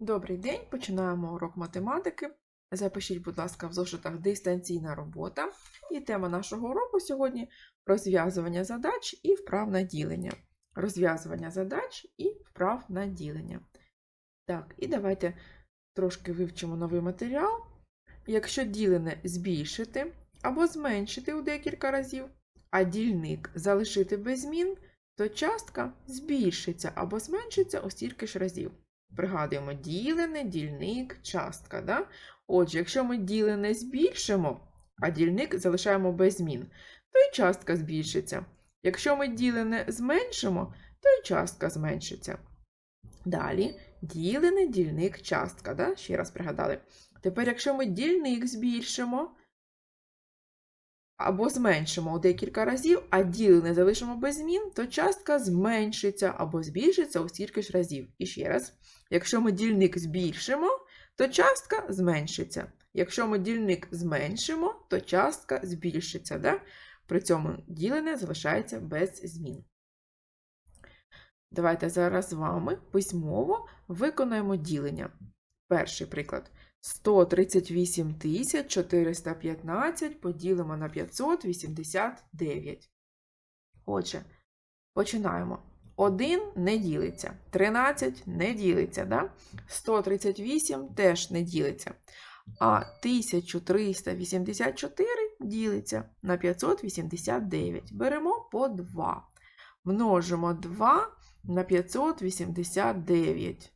Добрий день, починаємо урок математики. Запишіть, будь ласка, в зошитах дистанційна робота. І тема нашого уроку сьогодні розв'язування задач і вправ на ділення. Розв'язування задач і вправ на ділення. Так, і давайте трошки вивчимо новий матеріал. Якщо ділене збільшити або зменшити у декілька разів, а дільник залишити без змін, то частка збільшиться або зменшиться у стільки ж разів. Пригадуємо, ділене, дільник, частка. Да? Отже, якщо ми ділене збільшимо, а дільник залишаємо без змін, то і частка збільшиться. Якщо ми ділене зменшимо, то і частка зменшиться. Далі ділене, дільник, частка. Да? Ще раз пригадали. Тепер, якщо ми дільник збільшимо або зменшимо у декілька разів, а ділене залишимо без змін, то частка зменшиться або збільшиться у стільки ж разів. І ще раз. Якщо ми дільник збільшимо, то частка зменшиться. Якщо ми дільник зменшимо, то частка збільшиться. Да? При цьому ділене залишається без змін. Давайте зараз з вами письмово виконаємо ділення. Перший приклад. 138 415 поділимо на 589. Отже, починаємо. 1 не ділиться, 13 не ділиться, да? 138 теж не ділиться. А 1384 ділиться на 589. Беремо по 2. Множимо 2 на 589.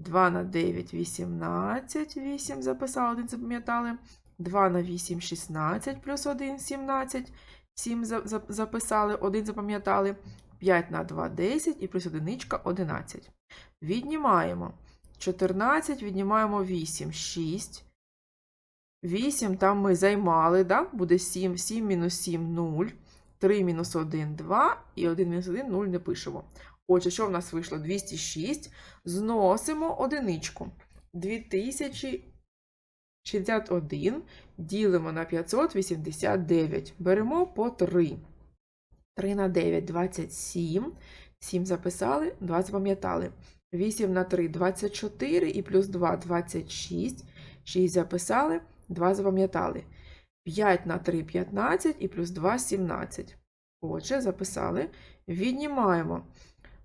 2 на 9 18, 8 записали, 1 запам'ятали. 2 на 8 16 плюс 1 17. 7 записали, 1 запам'ятали. 5 на 2 10 і плюс одиничка 11. Віднімаємо 14, віднімаємо 8, 6. 8 там ми займали, да? буде 7, 7 мінус 7 0. 3 мінус 1 2 і 1 мінус 1 0 не пишемо. Отже, що в нас вийшло? 206. Зносимо одиничку. 2061 ділимо на 589. Беремо по 3. 3 на 9 27. 7 записали, 2 запам'ятали. 8 на 3 24 і плюс 2 26. 6 записали, 2 запам'ятали. 5 на 3 15 і плюс 2 17. Отже, записали. Віднімаємо.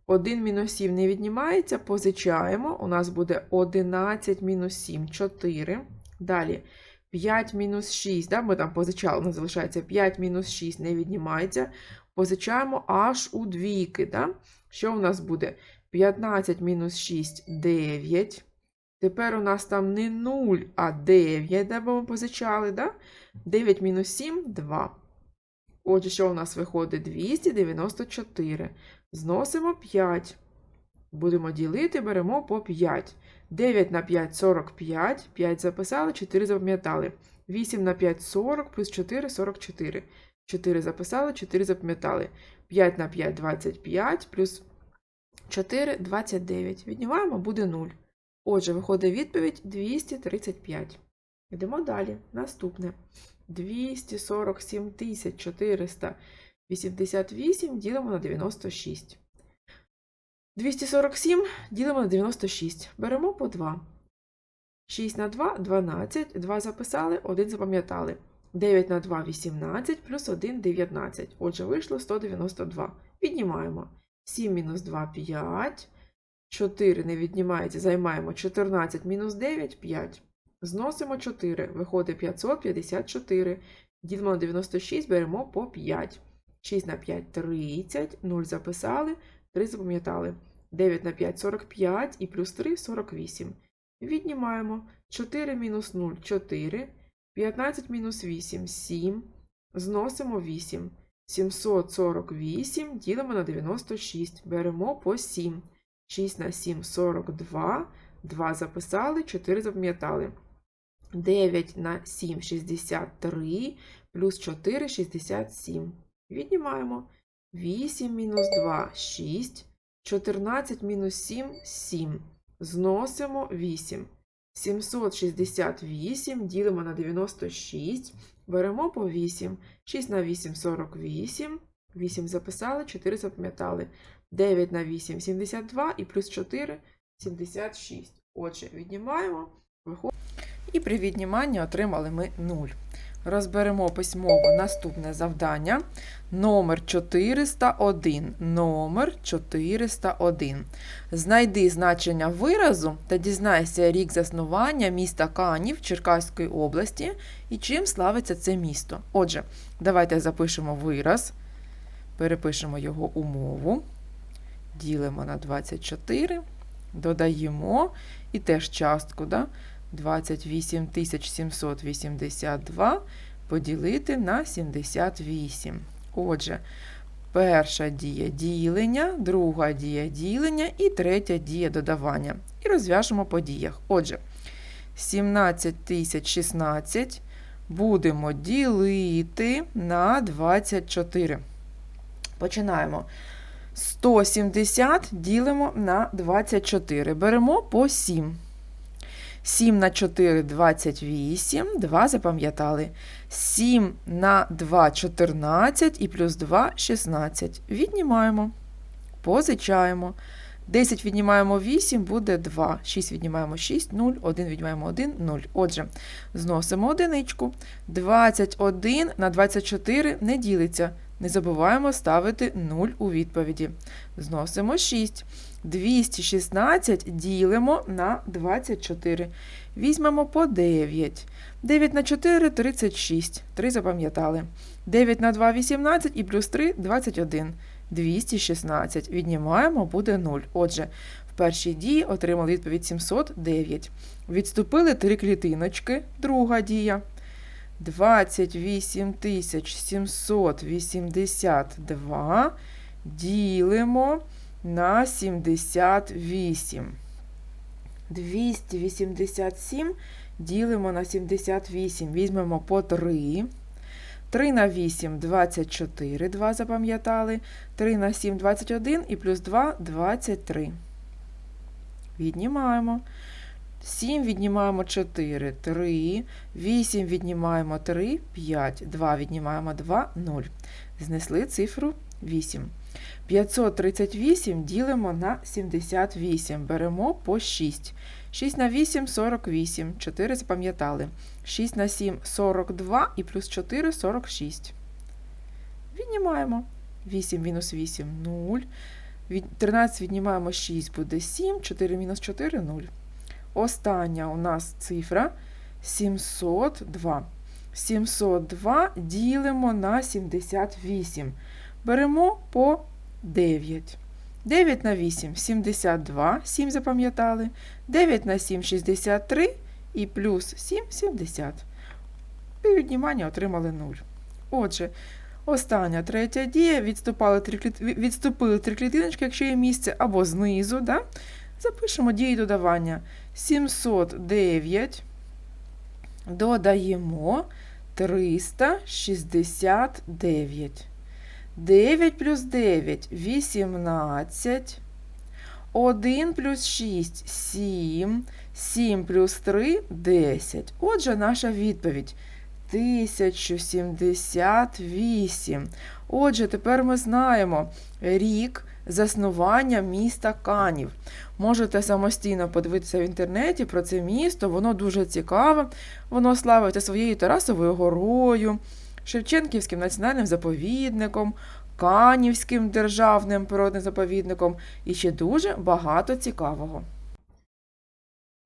1 мінус 7 не віднімається, позичаємо. У нас буде 11 мінус 7 4. Далі 5 мінус 6. Да? Ми там позичали, у залишається 5 мінус 6 не віднімається. Позичаємо аж у двійки. Да? Що у нас буде? 15 мінус 6 9. Тепер у нас там не 0, а 9, де ми позичали. Да? 9 мінус 7 2. Отже, що у нас виходить? 294. Зносимо 5. Будемо ділити, беремо по 5. 9 на 5 45. 5 записали, 4 запам'ятали. 8 на 5 40, плюс 4 44. 4 записали, 4 запам'ятали. 5 на 5 25, плюс 4 29. Віднімаємо, буде 0. Отже, виходить відповідь 235. Йдемо далі. Наступне. 247 488 ділимо на 96. 247 ділимо на 96. Беремо по 2. 6 на 2 12. 2 записали, 1 запам'ятали. 9 на 2 18, плюс 1 19. Отже, вийшло 192. Віднімаємо. 7 мінус 2 5. 4 не віднімається, займаємо 14 мінус 9 5. Зносимо 4, виходить 554. Ділимо на 96, беремо по 5. 6 на 5 30, 0 записали, 3 запам'ятали. 9 на 5 45 і плюс 3 48. Віднімаємо 4 мінус 0 4. 15 мінус 8 7. Зносимо 8. 748 ділимо на 96. Беремо по 7. 6 на 7 42. 2 записали, 4 запам'ятали. 9 на 7 63, плюс 4 67. Віднімаємо 8 мінус 2 6, 14 мінус 7 7. Зносимо 8. 768 ділимо на 96, беремо по 8. 6 на 8 48. 8 записали, 4 запам'ятали. 9 на 8 72 і плюс 4 76. Отже, віднімаємо, виходить. І при відніманні отримали ми 0. Розберемо письмово наступне завдання. Номер 401. Номер 401. Знайди значення виразу та дізнайся рік заснування міста Канів Черкаської області і чим славиться це місто. Отже, давайте запишемо вираз, перепишемо його умову, ділимо на 24, додаємо і теж частку. Да? 28 782 поділити на 78. Отже, перша дія ділення, друга дія ділення і третя дія додавання. І розв'яжемо по діях. Отже, 17 016 будемо ділити на 24. Починаємо. 170 ділимо на 24. Беремо по 7. 7 на 4 – 28, 2 запам'ятали. 7 на 2 – 14 і плюс 2 – 16. Віднімаємо, позичаємо. 10 віднімаємо 8, буде 2. 6 віднімаємо 6, 0, 1 віднімаємо 1, 0. Отже, зносимо одиничку. 21 на 24 не ділиться. Не забуваємо ставити 0 у відповіді. Зносимо 6. 216 ділимо на 24. Візьмемо по 9. 9 на 4 – 36. 3 запам'ятали. 9 на 2 – 18 і плюс 3 – 21. 216. Віднімаємо, буде 0. Отже, в першій дії отримали відповідь 709. Відступили 3 клітиночки. Друга дія. 28 782 ділимо на 78. 287 ділимо на 78. Візьмемо по 3. 3 на 8 – 24, 2 запам'ятали. 3 на 7 – 21 і плюс 2 – 23. Віднімаємо. 7 віднімаємо 4, 3, 8 віднімаємо 3, 5, 2 віднімаємо 2, 0. Знесли цифру 8. 538 ділимо на 78. Беремо по 6. 6 на 8 – 48. 4 запам'ятали. 6 на 7 – 42 і плюс 4 – 46. Віднімаємо. 8 мінус 8 – 0. 13 віднімаємо 6 буде 7. 4 мінус 4 – 0. Остання у нас цифра 702. 702 ділимо на 78. Беремо по 9. 9 на 8 – 72, 7 запам'ятали. 9 на 7 – 63 і плюс 7 – 70. При відніманні отримали 0. Отже, остання третя дія. Відступали. Відступили три клітиночки, якщо є місце, або знизу. Да? Запишемо дії додавання. 709 додаємо 369. 9 плюс 9 – 18. 1 плюс 6 – 7. 7 плюс 3 – 10. Отже, наша відповідь 1078. Отже, тепер ми знаємо рік заснування міста Канів. Можете самостійно подивитися в інтернеті про це місто, воно дуже цікаве. Воно славиться своєю Тарасовою горою, Шевченківським національним заповідником, Канівським державним природним заповідником і ще дуже багато цікавого.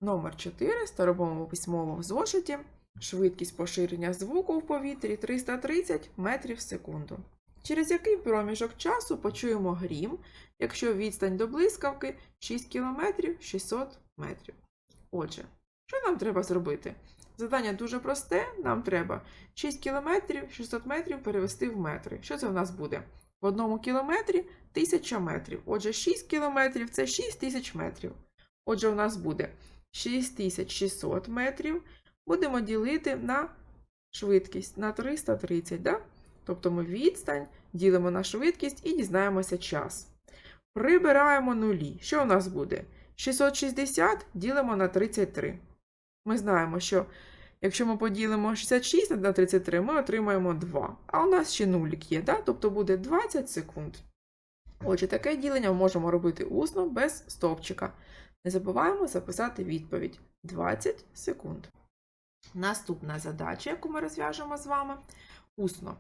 Номер 4 в старовому письмовому зошиті. Швидкість поширення звуку в повітрі 330 метрів в секунду. Через який проміжок часу почуємо грім, якщо відстань до блискавки 6 км 600 метрів. Отже, що нам треба зробити? Завдання дуже просте, нам треба 6 км 600 метрів перевести в метри. Що це в нас буде? В одному кілометрі 1000 метрів. Отже, 6 кілометрів це 6000 метрів. Отже, у нас буде 6600 метрів. Будемо ділити на швидкість на 330. Да? Тобто ми відстань ділимо на швидкість і дізнаємося час. Прибираємо нулі. Що у нас буде? 660 ділимо на 33. Ми знаємо, що якщо ми поділимо 66 на 33, ми отримаємо 2. А у нас ще нулік є, да? тобто буде 20 секунд. Отже, таке ділення ми можемо робити усно без стовпчика. Не забуваємо записати відповідь 20 секунд. Наступна задача, яку ми розв'яжемо з вами, усно.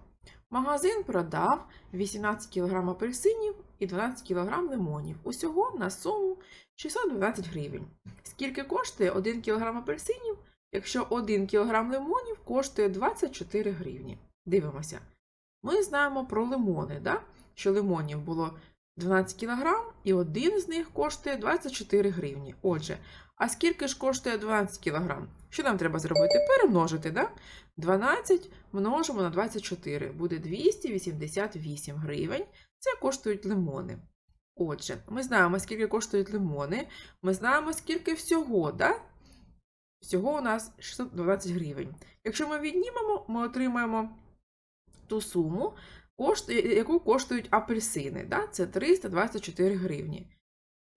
Магазин продав 18 кг апельсинів і 12 кг лимонів. Усього на суму 612 гривень. Скільки коштує 1 кг апельсинів, якщо 1 кг лимонів коштує 24 гривні? Дивимося. Ми знаємо про лимони, да? що лимонів було 12 кг, і один з них коштує 24 гривні. Отже, а скільки ж коштує 12 кг? Що нам треба зробити? Перемножити, да? 12 множимо на 24, буде 288 гривень. Це коштують лимони. Отже, ми знаємо, скільки коштують лимони, ми знаємо, скільки всього, да? Всього у нас 612 гривень. Якщо ми віднімемо, ми отримаємо ту суму, яку коштують апельсини. Да? Це 324 гривні.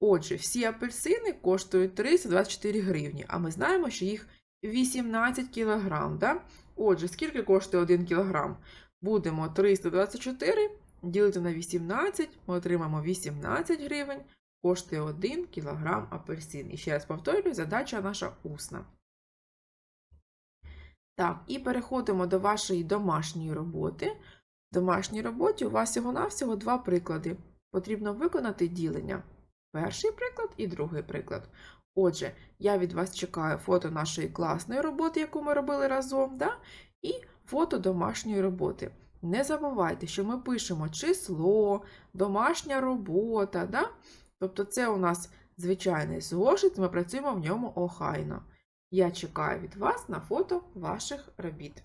Отже, всі апельсини коштують 324 гривні, а ми знаємо, що їх 18 кг. Да? Отже, скільки коштує 1 кг? Будемо 324 ділити на 18, ми отримаємо 18 гривень, коштує 1 кг апельсин. І ще раз повторюю, задача наша усна. Так, і переходимо до вашої домашньої роботи. В домашній роботі у вас всього-навсього два приклади. Потрібно виконати ділення. Перший приклад і другий приклад. Отже, я від вас чекаю фото нашої класної роботи, яку ми робили разом, да? і фото домашньої роботи. Не забувайте, що ми пишемо число, домашня робота. Да? Тобто це у нас звичайний зошит, ми працюємо в ньому охайно. Я чекаю від вас на фото ваших робіт.